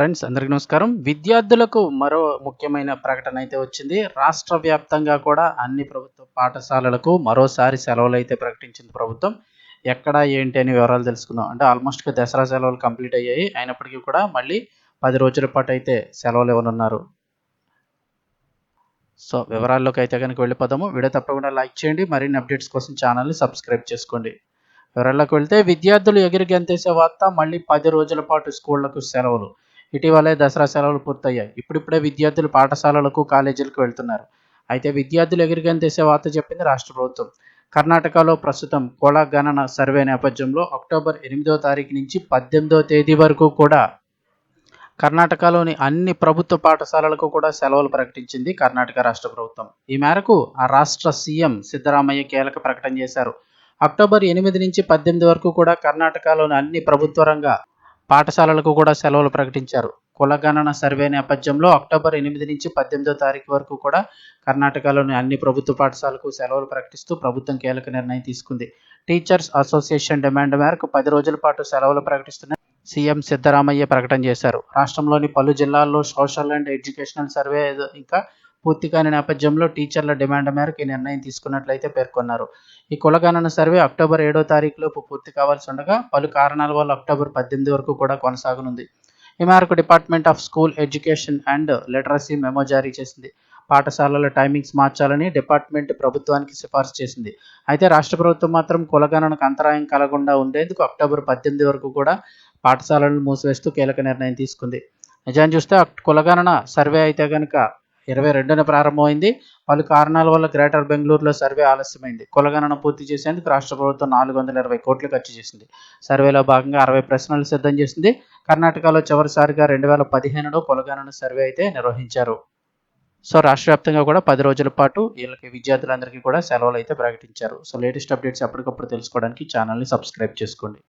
Friends అందరికీ నమస్కారం. విద్యార్థులకు మరో ముఖ్యమైన ప్రకటన అయితే వచ్చింది. రాష్ట్ర వ్యాప్తంగా కూడా అన్ని ప్రభుత్వ పాఠశాలలకు మరోసారి సెలవులు అయితే ప్రకటించింది ప్రభుత్వం. ఎక్కడ ఏంటి అని వివరాలు తెలుసుకుందాం. అంటే ఆల్మోస్ట్గా దసరా సెలవులు కంప్లీట్ అయ్యాయి. అయినప్పటికీ కూడా మళ్ళీ పది రోజుల పాటు అయితే సెలవులు ఇవ్వనున్నారు. సో వివరాల్లోకి అయితే కనుక వెళ్ళిపోదాము. వీడియో తప్పకుండా లైక్ చేయండి. మరిన్ని అప్డేట్స్ కోసం ఛానల్ని సబ్స్క్రైబ్ చేసుకోండి. వివరాల్లోకి వెళ్తే విద్యార్థులు ఎగిరి గంతేసే వార్త మళ్ళీ పది రోజుల పాటు స్కూళ్ళకు సెలవులు. ఇటీవలే దసరా సెలవులు పూర్తయ్యాయి. ఇప్పుడిప్పుడే విద్యార్థులు పాఠశాలలకు కాలేజీలకు వెళ్తున్నారు. అయితే విద్యార్థులు ఎగిరి గంతేసే వార్త చెప్పింది రాష్ట్ర ప్రభుత్వం. కర్ణాటకలో ప్రస్తుతం కుల గణన సర్వే నేపథ్యంలో అక్టోబర్ ఎనిమిదో తారీఖు నుంచి పద్దెనిమిదో తేదీ వరకు కూడా కర్ణాటకలోని అన్ని ప్రభుత్వ పాఠశాలలకు కూడా సెలవులు ప్రకటించింది కర్ణాటక రాష్ట్ర ప్రభుత్వం. ఈ మేరకు ఆ రాష్ట్ర సీఎం సిద్ధరామయ్య కీలక ప్రకటన చేశారు. అక్టోబర్ ఎనిమిది నుంచి పద్దెనిమిది వరకు కూడా కర్ణాటకలోని అన్ని ప్రభుత్వ రంగ పాఠశాలలకు కూడా సెలవులు ప్రకటించారు. కులగణన సర్వే నేపథ్యంలో అక్టోబర్ ఎనిమిది నుంచి పద్దెనిమిదో తారీఖు వరకు కూడా కర్ణాటకలోని అన్ని ప్రభుత్వ పాఠశాలకు సెలవులు ప్రకటిస్తూ ప్రభుత్వం కీలక నిర్ణయం తీసుకుంది. టీచర్స్ అసోసియేషన్ డిమాండ్ మేరకు పది రోజుల పాటు సెలవులు ప్రకటిస్తున్న సీఎం సిద్ధరామయ్య ప్రకటన చేశారు. రాష్ట్రంలోని పలు జిల్లాల్లో సోషల్ అండ్ ఎడ్యుకేషనల్ సర్వే ఇంకా పూర్తి కాని నేపథ్యంలో టీచర్ల డిమాండ్ మేరకు ఈ నిర్ణయం తీసుకున్నట్లయితే పేర్కొన్నారు. ఈ కులగణన సర్వే అక్టోబర్ ఏడో తారీఖులోపు పూర్తి కావాల్సి ఉండగా పలు కారణాల వల్ల అక్టోబర్ పద్దెనిమిది వరకు కూడా కొనసాగనుంది. ఈ మేరకు department of school education and literacy memo జారీ చేసింది. పాఠశాలల టైమింగ్స్ మార్చాలని డిపార్ట్మెంట్ ప్రభుత్వానికి సిఫార్సు చేసింది. అయితే రాష్ట్ర ప్రభుత్వం మాత్రం కులగణనకు అంతరాయం కలగకుండా ఉండేందుకు అక్టోబర్ పద్దెనిమిది వరకు కూడా పాఠశాలలను మూసివేస్తూ కీలక నిర్ణయం తీసుకుంది. నిజాన్ని చూస్తే కులగణన సర్వే అయితే కనుక ఇరవై రెండున ప్రారంభమైంది. పలు కారణాల వల్ల గ్రేటర్ బెంగళూరులో సర్వే ఆలస్యమైంది. కులగణన పూర్తి చేసేందుకు రాష్ట్ర ప్రభుత్వం నాలుగు వందల ఇరవై కోట్లు ఖర్చు చేసింది. సర్వేలో భాగంగా అరవై ప్రశ్నలు సిద్ధం చేసింది. కర్ణాటకలో చివరిసారిగా రెండు వేల పదిహేనులో కులగణన సర్వే అయితే నిర్వహించారు. సో రాష్ట్ర వ్యాప్తంగా కూడా పది రోజుల పాటు వీళ్ళకి విద్యార్థులందరికీ కూడా సెలవులు అయితే ప్రకటించారు. సో లేటెస్ట్ అప్డేట్స్ ఎప్పటికప్పుడు తెలుసుకోవడానికి ఛానల్ని సబ్స్క్రైబ్ చేసుకోండి.